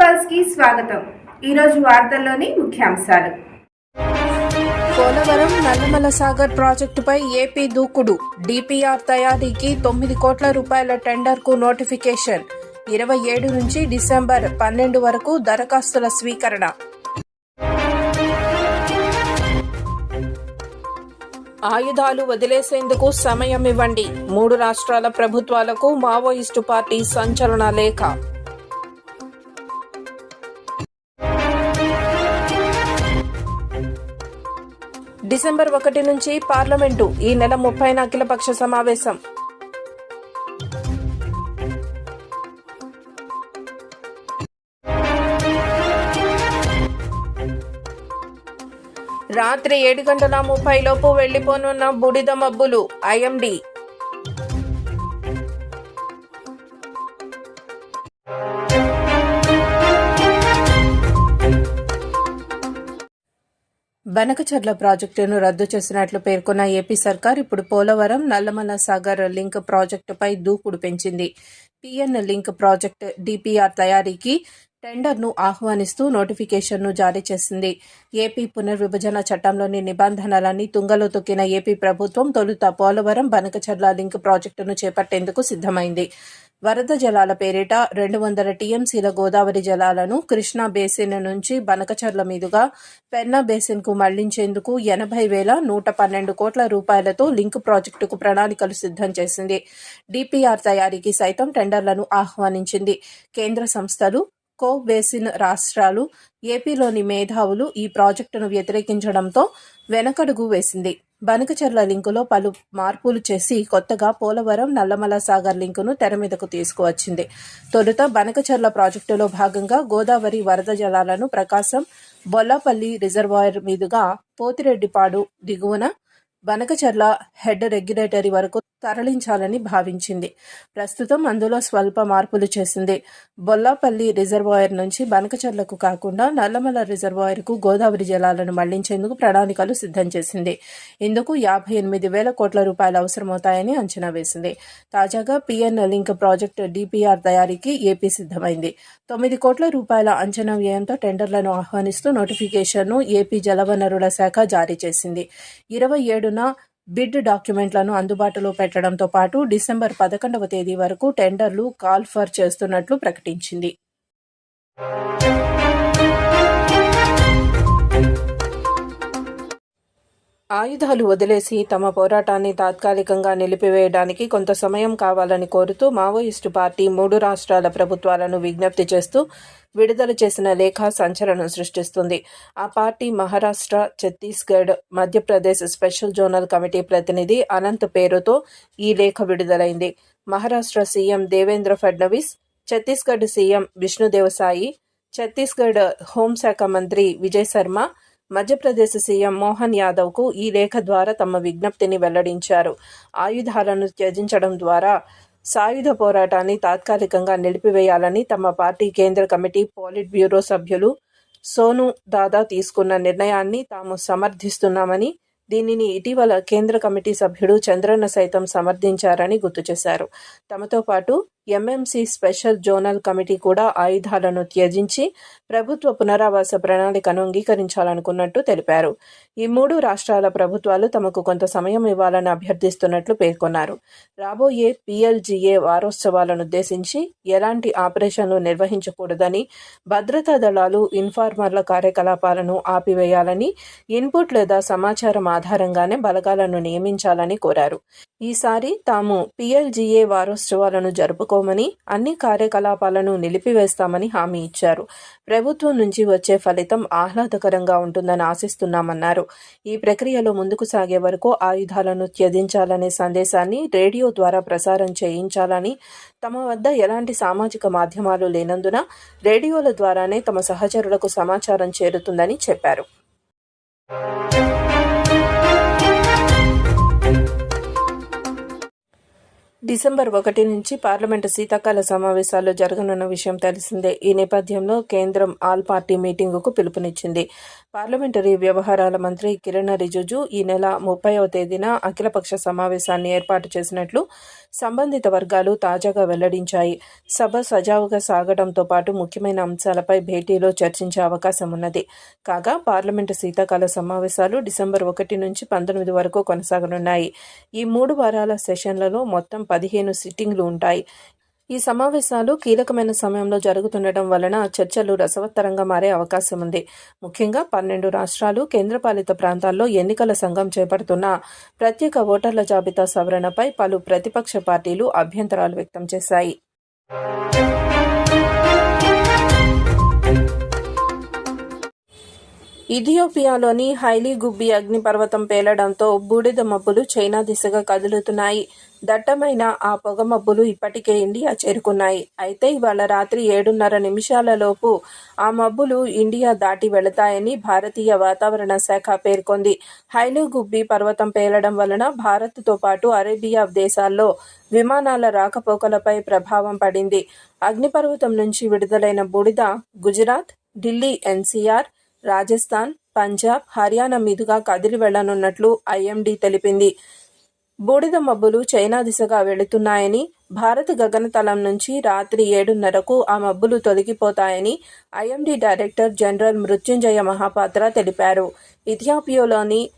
పల్స్కి స్వాగతం. ఈరోజు వార్తల్లోని ముఖ్యాంశాలు. పోలవరం నల్లమల సాగర్ ప్రాజెక్టుపై ఏపీ దూకుడు. డిపిఆర్ తయారీకి తొమ్మిది కోట్ల రూపాయల టెండర్కు నోటిఫికేషన్. ఇరవై ఏడు నుంచి డిసెంబర్ పన్నెండు వరకు దరఖాస్తుల స్వీకరణ. ఆయుధాలు వదిలేసేందుకు సమయం ఇవ్వండి. మూడు రాష్ట్రాల ప్రభుత్వాలకు మావోయిస్టు పార్టీ సంచలన లేఖ. డిసెంబర్ ఒకటి నుంచి పార్లమెంటు ఈ నెల ముప్పై అఖిలపక్ష సమావేశం. రాత్రి ఏడు గంటల ముప్పై లోపు వెళ్ళిపోనున్న బుడిద మబ్బులు ఐఎండి. బనకచర్ల ప్రాజెక్టును రద్దు చేసినట్లు పేర్కొన్న ఏపీ సర్కార్ ఇప్పుడు పోలవరం నల్లమల సాగర్ లింక్ ప్రాజెక్టుపై దూకుడు పెంచింది. పిఎన్ లింక్ ప్రాజెక్టు డిపిఆర్ తయారీకి టెండర్ను ఆహ్వానిస్తూ నోటిఫికేషన్ను జారీ చేసింది. ఏపీ పునర్విభజన చట్టంలోని నిబంధనలన్నీ తుంగలో తొక్కిన ఏపీ ప్రభుత్వం తొలుత పోలవరం బనకచర్ల లింక్ ప్రాజెక్టును చేపట్టేందుకు సిద్ధమైంది. వరద జలాల పేరిట రెండు వందల టీఎంసీల గోదావరి జలాలను కృష్ణా బేసిన్ నుంచి బనకచర్ల మీదుగా పెన్నా బేసిన్కు మళ్ళించేందుకు ఎనభై వేల నూట పన్నెండు కోట్ల రూపాయలతో లింక్ ప్రాజెక్టుకు ప్రణాళికలు సిద్ధం చేసింది. డిపిఆర్ తయారీకి సైతం టెండర్లను ఆహ్వానించింది. కేంద్ర సంస్థలు కో బేసిన్ రాష్ట్రాలు ఏపీలోని మేధావులు ఈ ప్రాజెక్టును వ్యతిరేకించడంతో వెనకడుగు వేసింది. బనకచర్ల లింకులో పలు మార్పులు చేసి కొత్తగా పోలవరం నల్లమల సాగర్ లింకును తెర మీదకు తీసుకువచ్చింది. తొలుత బనకచర్ల ప్రాజెక్టులో భాగంగా గోదావరి వరద జలాలను ప్రకాశం బొల్లపల్లి రిజర్వాయర్ మీదుగా పోతిరెడ్డిపాడు దిగువన బనకచర్ల హెడ్ రెగ్యులేటరీ వరకు తరలించాలని భావించింది. ప్రస్తుతం అందులో స్వల్ప మార్పులు చేసింది. బొల్లాపల్లి రిజర్వాయర్ నుంచి బనకచర్లకు కాకుండా నల్లమల రిజర్వాయర్కు గోదావరి జలాలను మళ్ళించేందుకు ప్రణాళికలు సిద్ధం చేసింది. ఇందుకు యాభై ఎనిమిది వేల కోట్ల రూపాయలు అవసరమవుతాయని అంచనా వేసింది. తాజాగా పిఎన్ లింక్ ప్రాజెక్టు డిపిఆర్ తయారీకి ఏపీ సిద్ధమైంది. తొమ్మిది కోట్ల రూపాయల అంచనా వ్యయంతో టెండర్లను ఆహ్వానిస్తూ నోటిఫికేషన్ను ఏపీ జలవనరుల శాఖ జారీ చేసింది. ఇరవై ఏడున బిడ్ డాక్యుమెంట్లను అందుబాటులో పెట్టడంతో పాటు డిసెంబర్ పదకొండవ తేదీ వరకు టెండర్లు కాల్ఫర్ చేస్తున్నట్లు ప్రకటించింది. ఆయుధాలు వదిలేసి తమ పోరాటాన్ని తాత్కాలికంగా నిలిపివేయడానికి కొంత సమయం కావాలని కోరుతూ మావోయిస్టు పార్టీ మూడు రాష్ట్రాల ప్రభుత్వాలను విజ్ఞప్తి చేస్తూ విడుదల చేసిన లేఖ సంచలనం సృష్టిస్తుంది. ఆ party Maharashtra Chhattisgarh Madhya Pradesh special zonal committee ప్రతినిధి అనంత్ పేరుతో ఈ లేఖ విడుదలైంది. మహారాష్ట్ర సీఎం దేవేంద్ర ఫడ్నవీస్ ఛత్తీస్గఢ్ సీఎం విష్ణుదేవసాయి ఛత్తీస్గఢ్ హోంశాఖ మంత్రి విజయ్ శర్మ మధ్యప్రదేశ్ సీఎం మోహన్ యాదవ్కు ఈ లేఖ ద్వారా తమ విజ్ఞప్తిని వెల్లడించారు. ఆయుధాలను త్యజించడం ద్వారా సాయుధ పోరాటాన్ని తాత్కాలికంగా నిలిపివేయాలని తమ పార్టీ కేంద్ర కమిటీ పోలిట్ బ్యూరో సభ్యులు సోను దాదా తీసుకున్న నిర్ణయాన్ని తాము సమర్థిస్తున్నామని దీనిని ఇటీవల కేంద్ర కమిటీ సభ్యుడు చంద్రన్న సైతం సమర్థించారని గుర్తు చేశారు. తమతో పాటు ఎంఎంసీ స్పెషల్ జోనల్ కమిటీ కూడా ఆయుధాలను త్యజించి ప్రభుత్వ పునరావాస ప్రణాళికను అంగీకరించాలనుకున్నట్టు తెలిపారు. ఈ మూడు రాష్ట్రాల ప్రభుత్వాలు తమకు కొంత సమయం ఇవ్వాలని అభ్యర్థిస్తున్నట్లు పేర్కొన్నారు. రాబోయే పీఎల్జీఏ వారోత్సవాలను ఉద్దేశించి ఎలాంటి ఆపరేషన్లు నిర్వహించకూడదని భద్రతా దళాలు ఇన్ఫార్మర్ల కార్యకలాపాలను ఆపివేయాలని ఇన్పుట్ లేదా సమాచారం ఆధారంగానే బలగాలను నియమించాలని కోరారు. ఈసారి తాము పిఎల్జీఏ వారోత్సవాలను జరుపుకో చేసుకోమని అన్ని కార్యకలాపాలను నిలిపివేస్తామని హామీ ఇచ్చారు. ప్రభుత్వం నుంచి వచ్చే ఫలితం ఆహ్లాదకరంగా ఉంటుందని ఆశిస్తున్నామన్నారు. ఈ ప్రక్రియలో ముందుకు సాగే వరకు ఆయుధాలను త్యజించాలనే సందేశాన్ని రేడియో ద్వారా ప్రసారం చేయించాలని తమ వద్ద ఎలాంటి సామాజిక మాధ్యమాలు లేనందున రేడియోల ద్వారానే తమ సహచరులకు సమాచారం చేరుతుందని చెప్పారు. డిసెంబర్ ఒకటి నుంచి పార్లమెంటు శీతాకాల సమావేశాలు జరగనున్న విషయం తెలిసిందే. ఈ నేపథ్యంలో కేంద్రం ఆల్ పార్టీ మీటింగుకు పిలుపునిచ్చింది. పార్లమెంటరీ వ్యవహారాల మంత్రి కిరణ్ రిజిజు ఈ నెల ముప్పైవ తేదీన అఖిలపక్ష సమావేశాన్ని ఏర్పాటు చేసినట్లు సంబంధిత వర్గాలు తాజాగా వెల్లడించాయి. సభ సజావుగా సాగడంతో పాటు ముఖ్యమైన అంశాలపై భేటీలో చర్చించే అవకాశం ఉన్నది. కాగా పార్లమెంటు శీతాకాల సమావేశాలు డిసెంబర్ ఒకటి నుంచి పంతొమ్మిది వరకు కొనసాగనున్నాయి. ఈ మూడు వారాల సెషన్లలో మొత్తం పదిహేను సిట్టింగ్లు ఉంటాయి. ఈ సమావేశాలు కీలకమైన సమయంలో జరుగుతుండటం వలన చర్చలు రసవత్తరంగా మారే అవకాశం ఉంది. ముఖ్యంగా పన్నెండు రాష్ట్రాలు కేంద్రపాలిత ప్రాంతాల్లో ఎన్నికల సంఘం చేపడుతున్న ప్రత్యేక ఓటర్ల జాబితా సవరణపై పలు ప్రతిపక్ష పార్టీలు అభ్యంతరాలు వ్యక్తం చేశాయి. ఇథియోపియాలోని హైలీ గుబ్బి అగ్నిపర్వతం పేలడంతో బూడిద మబ్బులు చైనా దిశగా కదులుతున్నాయి. దట్టమైన ఆ పొగ మబ్బులు ఇప్పటికే ఇండియా చేరుకున్నాయి. అయితే ఇవాళ రాత్రి ఏడున్నర నిమిషాలలోపు ఆ మబ్బులు ఇండియా దాటి వెళతాయని భారతీయ వాతావరణ శాఖ పేర్కొంది. హైలీ గుబ్బి పర్వతం పేలడం వలన భారత్తో పాటు అరేబియా దేశాల్లో విమానాల రాకపోకలపై ప్రభావం పడింది. అగ్నిపర్వతం నుంచి విడుదలైన బూడిద గుజరాత్ ఢిల్లీ ఎన్సీఆర్ రాజస్థాన్ పంజాబ్ హర్యానా మీదుగా కదిలి వెళ్ళనున్నట్లు ఐఎండీ తెలిపింది. బూడిద మబ్బులు చైనా దిశగా వెళుతున్నాయని భారత గగనతలం నుంచి రాత్రి ఏడున్నరకు ఆ మబ్బులు తొలగిపోతాయని IMD director general Mrutyunjay Mohapatra తెలిపారు. ఇథియాపియోలోని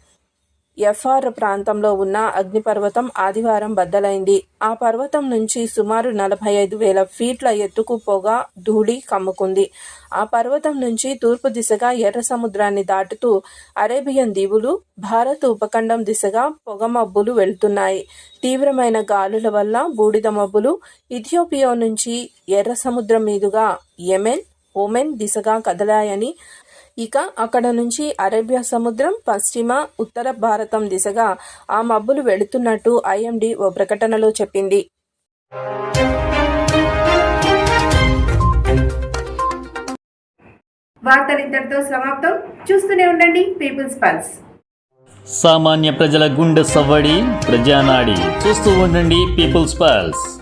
ఎఫ్ఆర్ ప్రాంతంలో ఉన్న అగ్నిపర్వతం ఆదివారం బద్దలైంది. ఆ పర్వతం నుంచి సుమారు నలభై ఐదు వేల ఫీట్ల ఎత్తుకు పొగ ధూళి కమ్ముకుంది. ఆ పర్వతం నుంచి తూర్పు దిశగా ఎర్ర సముద్రాన్ని దాటుతూ అరేబియన్ దీవులు భారత ఉపఖండం దిశగా పొగ మబ్బులు వెళ్తున్నాయి. తీవ్రమైన గాలుల వల్ల బూడిద మబ్బులు ఇథియోపియా నుంచి ఎర్ర సముద్రం మీదుగా యెమెన్ ఒమెన్ దిశగా కదలాయని ఇక అక్కడ నుంచి అరేబియా సముద్రం పశ్చిమ ఉత్తర భారతం దిశగా ఆ మబ్బులు వెళుతున్నట్టు ఐఎండీ ఓ ప్రకటనలో చెప్పింది. వార్తలు ఇంతటితో సమాప్తం. చూస్తూనే ఉండండి పీపుల్స్ పల్స్ సామాన్య ప్రజల గుండె సవ్వడి ప్రజానాడి. చూస్తూ ఉండండి పీపుల్స్ పల్స్